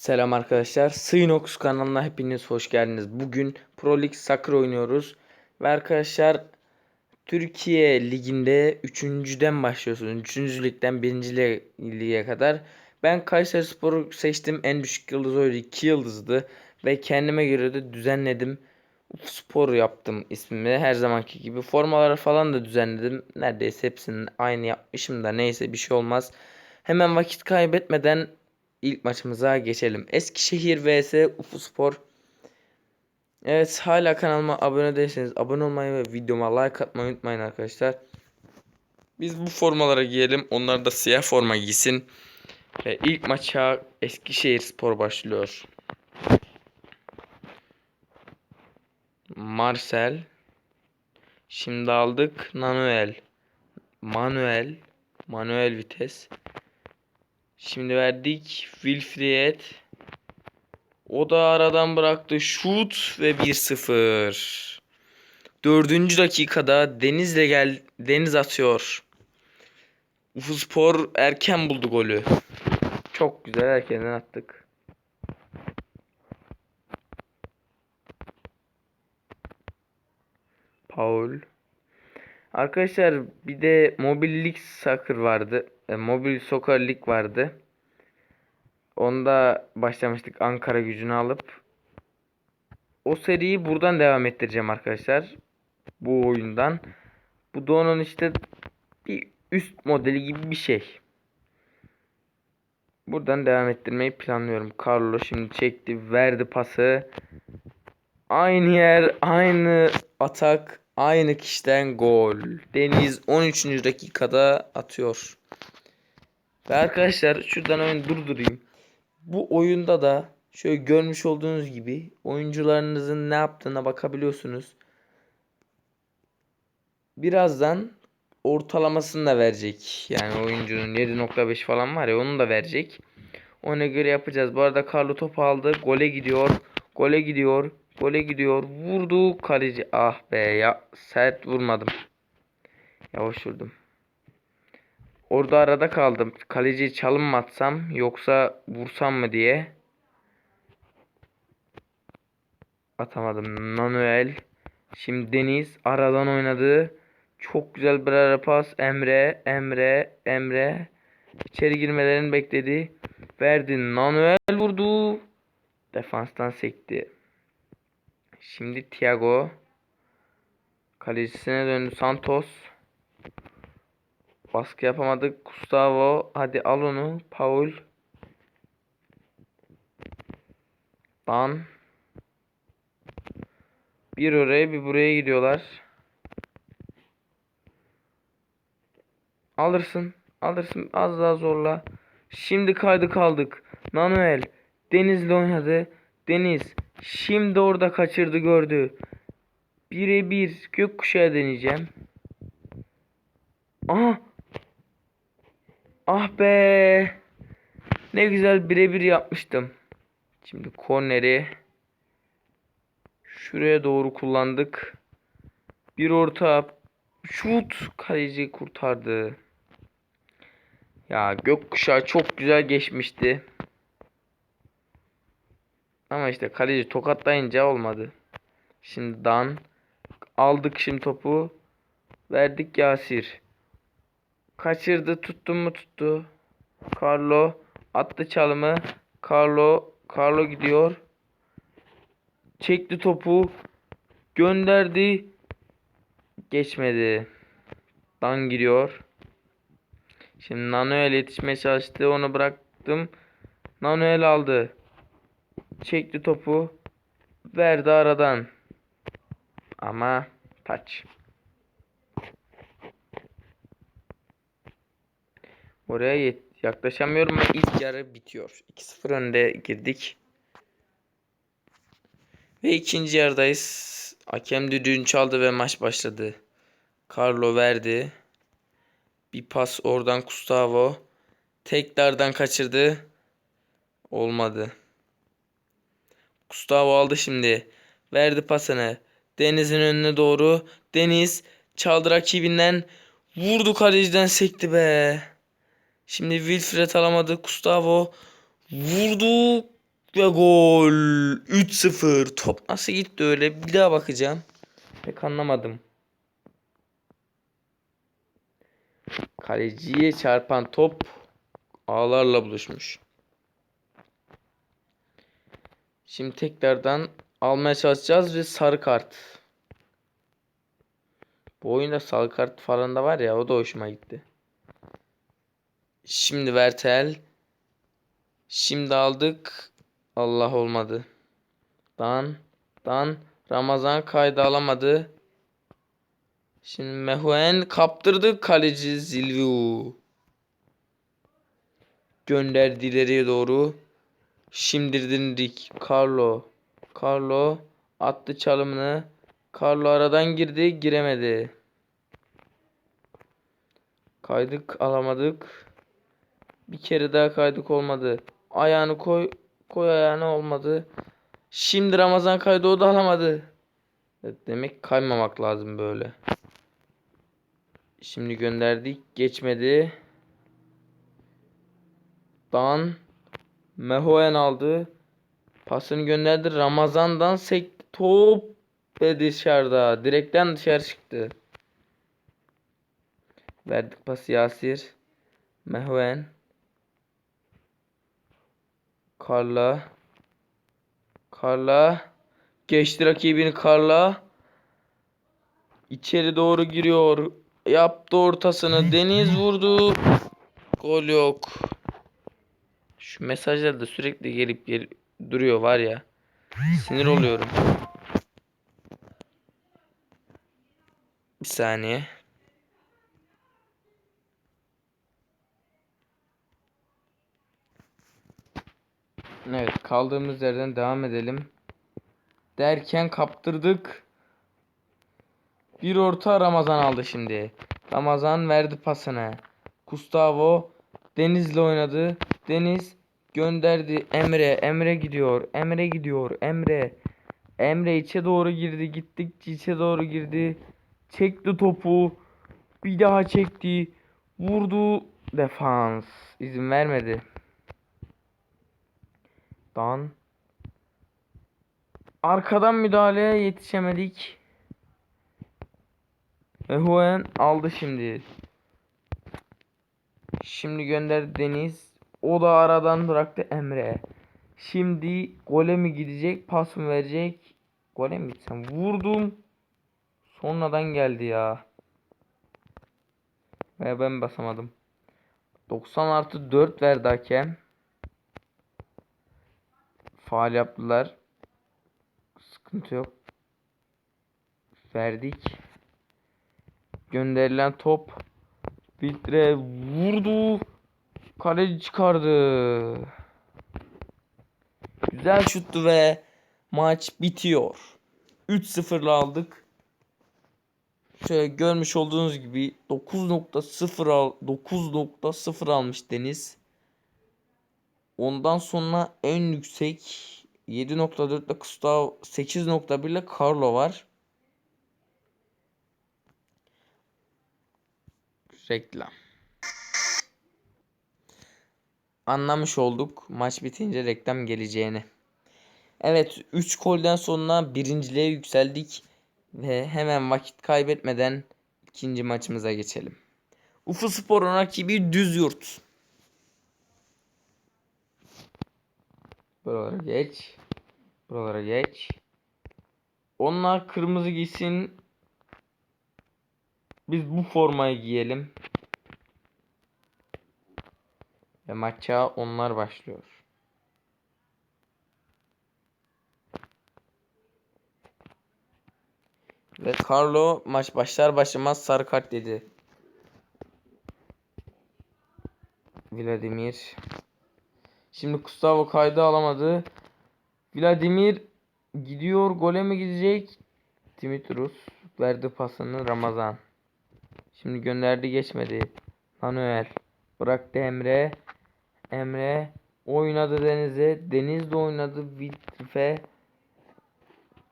Selam arkadaşlar. Sıynox kanalına hepiniz hoş geldiniz. Bugün Pro League Soccer oynuyoruz. Ve arkadaşlar Türkiye Ligi'nde 3.den başlıyorsunuz. 3. ligden 1. lige kadar. Ben Kayseri Spor'u seçtim. En düşük yıldız oydu. 2 yıldızdı. Ve kendime göre de düzenledim. Spor yaptım ismimi. Her zamanki gibi. Formaları falan da düzenledim. Neredeyse hepsini aynı yapmışım da neyse bir şey olmaz. Hemen vakit kaybetmeden ilk maçımıza geçelim. Eskişehir vs Ufu Spor. Evet hala kanalıma abone değilseniz abone olmayı ve videoma like atmayı unutmayın arkadaşlar. Biz bu formalara giyelim. Onlar da siyah forma giysin. Ve ilk maça Eskişehir Spor başlıyor. Marcel. Şimdi aldık Nanuel. Manuel. Manuel vites. Şimdi verdik Wilfried. O da aradan bıraktı. Şut ve 1-0. Dördüncü dakikada Deniz'le gel Deniz atıyor. Ufuspor erken buldu golü. Çok güzel erkenden attık. Paul. Arkadaşlar bir de Mobil League vardı. E, Mobil Soccer Lig vardı. Onda başlamıştık Ankara gücünü alıp. O seriyi buradan devam ettireceğim arkadaşlar. Bu oyundan. Bu da onun işte bir üst modeli gibi bir şey. Buradan devam ettirmeyi planlıyorum. Carlo şimdi çekti, verdi pası. Aynı yer, aynı atak, aynı kişiden gol. Deniz 13. dakikada atıyor. Ve arkadaşlar şuradan oyunu durdurayım. Bu oyunda da şöyle görmüş olduğunuz gibi oyuncularınızın ne yaptığına bakabiliyorsunuz. Birazdan ortalamasını da verecek. Yani oyuncunun 7.5 falan var ya onu da verecek. Ona göre yapacağız. Bu arada Carlo topu aldı. Gole gidiyor. Gole gidiyor. Gole gidiyor. Vurdu kaleci. Ah be ya sert vurmadım. Yavaş vurdum. Orada arada kaldım. Kaleciyi çalım mı atsam yoksa vursam mı diye. Atamadım. Manuel. Şimdi Deniz aradan oynadı. Çok güzel bir ara pas. Emre, Emre, Emre. İçeri girmelerini bekledi. Verdi. Manuel vurdu. Defanstan sekti. Şimdi Thiago. Kalecisine döndü Santos. Baskı yapamadık. Gustavo. Hadi al onu. Paul. Dan. Bir oraya bir buraya gidiyorlar. Alırsın. Alırsın. Az daha zorla. Şimdi kaydı kaldık. Manuel. Deniz'le oynadı. Deniz. Şimdi orada kaçırdı gördü. Birebir gökkuşağı deneyeceğim. Aha. Ah be. Ne güzel birebir yapmıştım. Şimdi korneri şuraya doğru kullandık. Bir orta şut kaleci kurtardı. Ya gökkuşağı çok güzel geçmişti. Ama işte kaleci tokatlayınca olmadı. Şimdi Dan aldık şimdi topu. Verdik Yasir. Kaçırdı tuttu mu tuttu. Carlo attı çalımı. Carlo Carlo gidiyor. Çekti topu. Gönderdi. Geçmedi. Dan giriyor. Şimdi Nanoel yetişmeye çalıştı. Onu bıraktım. Nanoel aldı. Çekti topu. Verdi aradan. Ama taç. Oraya yaklaşamıyorum ve ilk yarı bitiyor. 2-0 önde girdik. Ve ikinci yarıdayız. Hakem düdüğünü çaldı ve maç başladı. Carlo verdi. Bir pas oradan Gustavo. Tekrardan kaçırdı. Olmadı. Gustavo aldı şimdi. Verdi pasını. Deniz'in önüne doğru. Deniz çaldı rakibinden. Vurdu kaleciden sekti be. Şimdi Wilfred alamadı. Gustavo vurdu. Ve gol. 3-0. Top nasıl gitti öyle? Bir daha bakacağım. Pek anlamadım. Kaleciye çarpan top ağlarla buluşmuş. Şimdi tekrardan almaya çalışacağız ve sarı kart. Bu oyunda sarı kart falan da var ya o da hoşuma gitti. Şimdi Vertel. Şimdi aldık. Allah olmadı. Dan. Dan. Ramazan kaydı alamadı. Şimdi Mehuen kaptırdı kaleci Zilviu. Gönderdi ileriye doğru. Şimdirdik Carlo. Carlo attı çalımını. Carlo aradan girdi, giremedi. Kaydık alamadık. Bir kere daha kaydık olmadı. Ayağını koy, koy ayağını olmadı. Şimdi Ramazan kaydı o da alamadı. Evet, demek kaymamak lazım böyle. Şimdi gönderdik. Geçmedi. Dan Mehoen aldı. Pasını gönderdi. Ramazan'dan sekti. Top ve dışarıda. Direkten dışarı çıktı. Verdik pası Yasir. Mehoen. Karla. Karla. Geçti rakibini Karla. İçeri doğru giriyor. Yaptı ortasını. Deniz vurdu. Gol yok. Şu mesajlar da sürekli gelip gelip duruyor var ya. Sinir oluyorum. Bir saniye. Evet kaldığımız yerden devam edelim. Derken kaptırdık. Bir orta Ramazan aldı şimdi. Ramazan verdi pasını. Gustavo Deniz'le oynadı. Deniz gönderdi Emre. Emre gidiyor. Emre gidiyor. Emre. Emre içe doğru girdi. Gittikçe içe doğru girdi. Çekti topu. Bir daha çekti. Vurdu. Defans. izin vermedi. Dan. Arkadan müdahaleye yetişemedik. Ve Huen aldı şimdi. Şimdi gönderdi Deniz. O da aradan bıraktı Emre. Şimdi gole mi gidecek? Pas mı verecek? Gole mi gitsem? Vurdum. Sonradan geldi ya. Ve ben basamadım. 90 artı 4 verdi hakem. Faal yaptılar. Sıkıntı yok. Verdik. Gönderilen top Filtre vurdu. Kaleci çıkardı. Güzel şuttu ve maç bitiyor. 3-0'la aldık. Şöyle görmüş olduğunuz gibi 9.0 al 9.0 almış Deniz. Ondan sonra en yüksek 7.4 ile Gustav 8.1 ile Carlo var. Reklam. Anlamış olduk maç bitince reklam geleceğini. Evet 3 golden sonra birinciliğe yükseldik. Ve hemen vakit kaybetmeden ikinci maçımıza geçelim. Ufu Spor'un rakibi Düz Buralara geç. Buralara geç. Onlar kırmızı giysin. Biz bu formayı giyelim. Ve maça onlar başlıyor. Ve Carlo maç başlar başlamaz sarı kart dedi. Vladimir. Şimdi Gustavo kaydı alamadı. Vladimir gidiyor gole mi gidecek? Dimitrus verdi pasını Ramazan. Şimdi gönderdi geçmedi. Manuel bıraktı Emre. Emre oynadı Deniz'e. Deniz de oynadı Vitrife.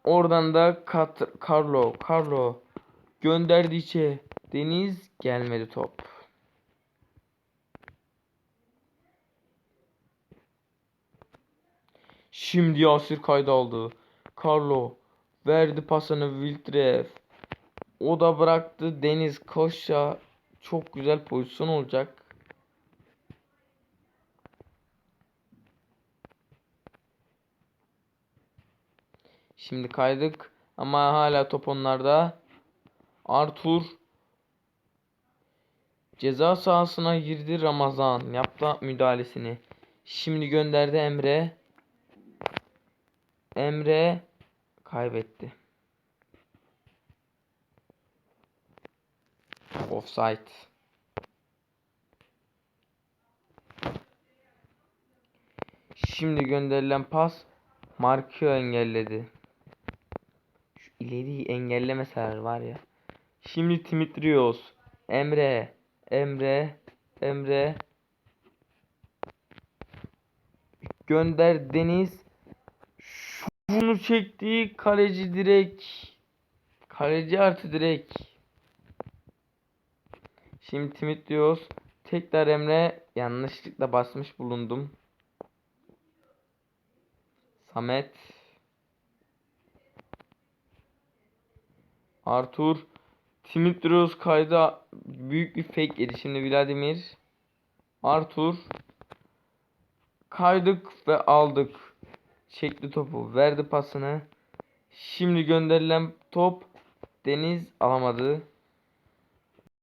Oradan da Kat Carlo. Carlo gönderdi içe. Deniz gelmedi top. Şimdi Yasir kayda aldı. Carlo verdi pasını Wiltref. O da bıraktı. Deniz Koşa çok güzel pozisyon olacak. Şimdi kaydık ama hala top onlarda. Arthur ceza sahasına girdi Ramazan. Yaptı müdahalesini. Şimdi gönderdi Emre. Emre kaybetti. Offside. Şimdi gönderilen pas Markio engelledi. Şu ileriyi engellemeseler var ya. Şimdi Dimitrios. Emre. Emre. Emre. Gönder Deniz. Şunu çekti. Kaleci direkt. Kaleci artı direkt. Şimdi Dimitrios. Tekrar Emre. Yanlışlıkla basmış bulundum. Samet. Arthur. Dimitrios kayda büyük bir fake yedi. Şimdi Vladimir. Arthur. Kaydık ve aldık. Çekti topu. Verdi pasını. Şimdi gönderilen top Deniz alamadı.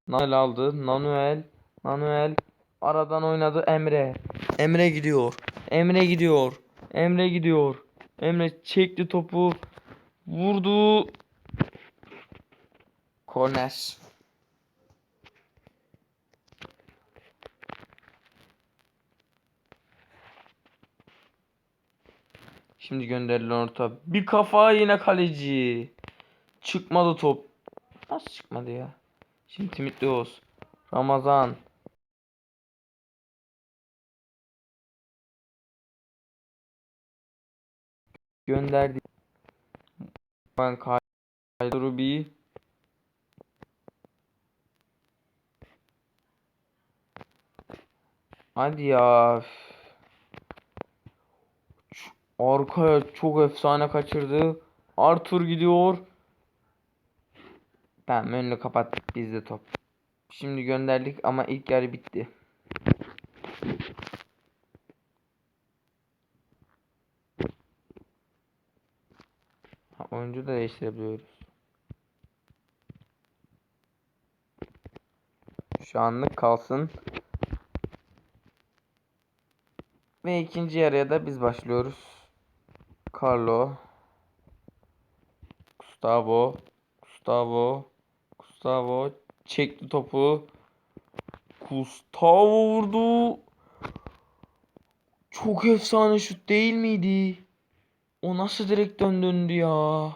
Nanuel aldı. Nanuel. Nanuel. Aradan oynadı Emre. Emre gidiyor. Emre gidiyor. Emre gidiyor. Emre çekti topu. Vurdu. Korner. Şimdi gönderilen orta. Bir kafa yine kaleci. Çıkmadı top. Nasıl çıkmadı ya? Şimdi Timitrios. Ramazan. Gönderdi. Ben kaydı Ruby. Hadi ya. Arkaya çok efsane kaçırdı. Arthur gidiyor. Tamam önünü kapattık bizde top. Şimdi gönderdik ama ilk yarı bitti. Ha, oyuncu da değiştirebiliyoruz. Şu anlık kalsın. Ve ikinci yarıya da biz başlıyoruz. Carlo. Gustavo. Gustavo. Gustavo çekti topu. Gustavo vurdu. Çok efsane şut değil miydi? O nasıl direkten döndü ya?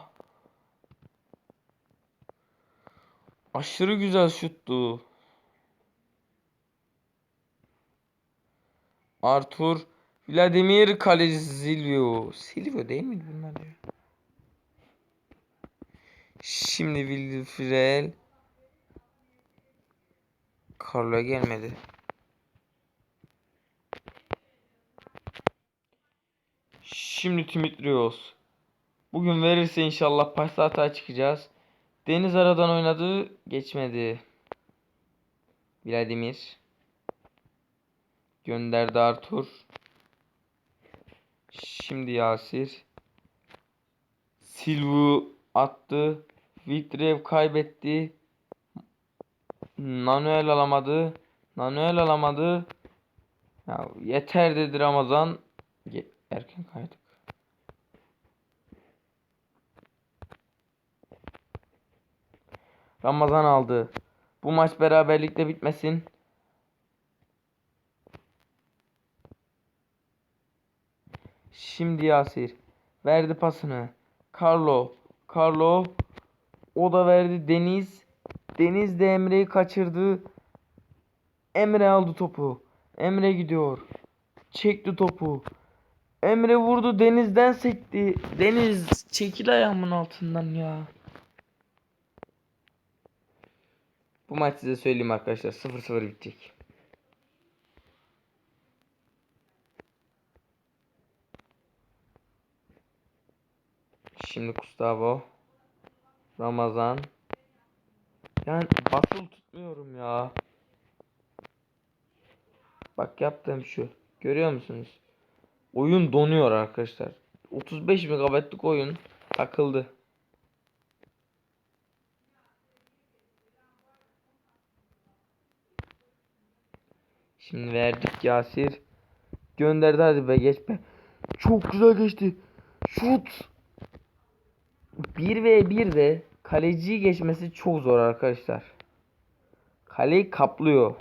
Aşırı güzel şuttu. Arthur Vladimir kaleci Silvio. Değil miydi bunlar ya? Şimdi Wilfrel Carlo gelmedi. Şimdi Dimitrios. Bugün verirse inşallah pasta çıkacağız. Deniz aradan oynadı. Geçmedi. Vladimir. Gönderdi Arthur. Şimdi Yasir. Silvu attı. Vitrev kaybetti. Nanuel alamadı. Nanuel alamadı. Ya yeter dedi Ramazan. Erken kaydık. Ramazan aldı. Bu maç beraberlikle bitmesin. Şimdi Yasir verdi pasını. Carlo, Carlo o da verdi Deniz. Deniz de Emre'yi kaçırdı. Emre aldı topu. Emre gidiyor. Çekti topu. Emre vurdu denizden sekti. Deniz çekil ayağımın altından ya. Bu maç size söyleyeyim arkadaşlar 0-0 bitecek. Şimdi Gustavo. Ramazan. Yani basılı tutmuyorum ya. Bak yaptığım şu. Görüyor musunuz? Oyun donuyor arkadaşlar. 35 MB'lık oyun takıldı. Şimdi verdik Yasir. Gönderdi hadi be geç be. Çok güzel geçti. Şut. 1 ve 1 de kaleciyi geçmesi çok zor arkadaşlar. Kaleyi kaplıyor.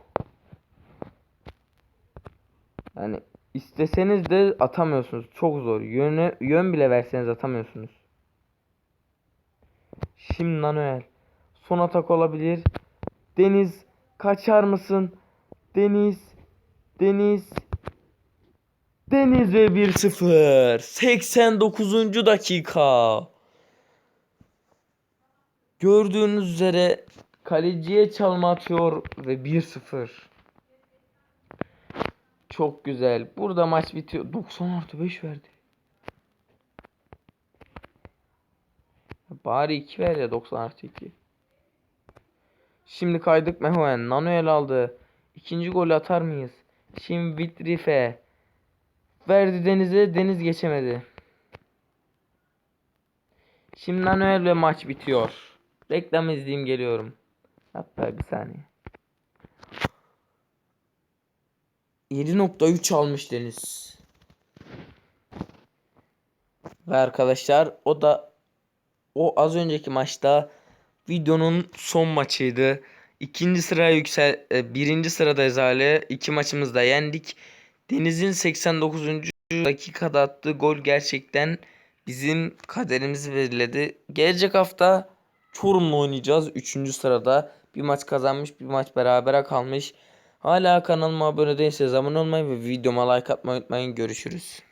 Yani isteseniz de atamıyorsunuz. Çok zor. Yöne, yön bile verseniz atamıyorsunuz. Şimdi Nanuel. Son atak olabilir. Deniz kaçar mısın? Deniz. Deniz. Deniz ve 1-0. 89. dakika. Gördüğünüz üzere kaleciye çalma atıyor ve 1-0. Çok güzel. Burada maç bitiyor. 90 artı 5 verdi. Bari 2 ver ya 90 artı 2. Şimdi kaydık Mehoen. Nanuel aldı. İkinci golü atar mıyız? Şimdi Vitrife. Verdi Deniz'e. Deniz geçemedi. Şimdi Nanuel ve maç bitiyor. Reklam izleyeyim geliyorum. Hatta bir saniye. 7.3 almış Deniz. Ve arkadaşlar o da o az önceki maçta videonun son maçıydı. İkinci sıraya yüksel e, birinci sıradayız hala. İki maçımızda yendik. Deniz'in 89. dakikada attığı gol gerçekten bizim kaderimizi belirledi. Gelecek hafta Çorum'la oynayacağız. Üçüncü sırada. Bir maç kazanmış bir maç berabere kalmış. Hala kanalıma abone değilseniz abone olmayı ve videoma like atmayı unutmayın. Görüşürüz.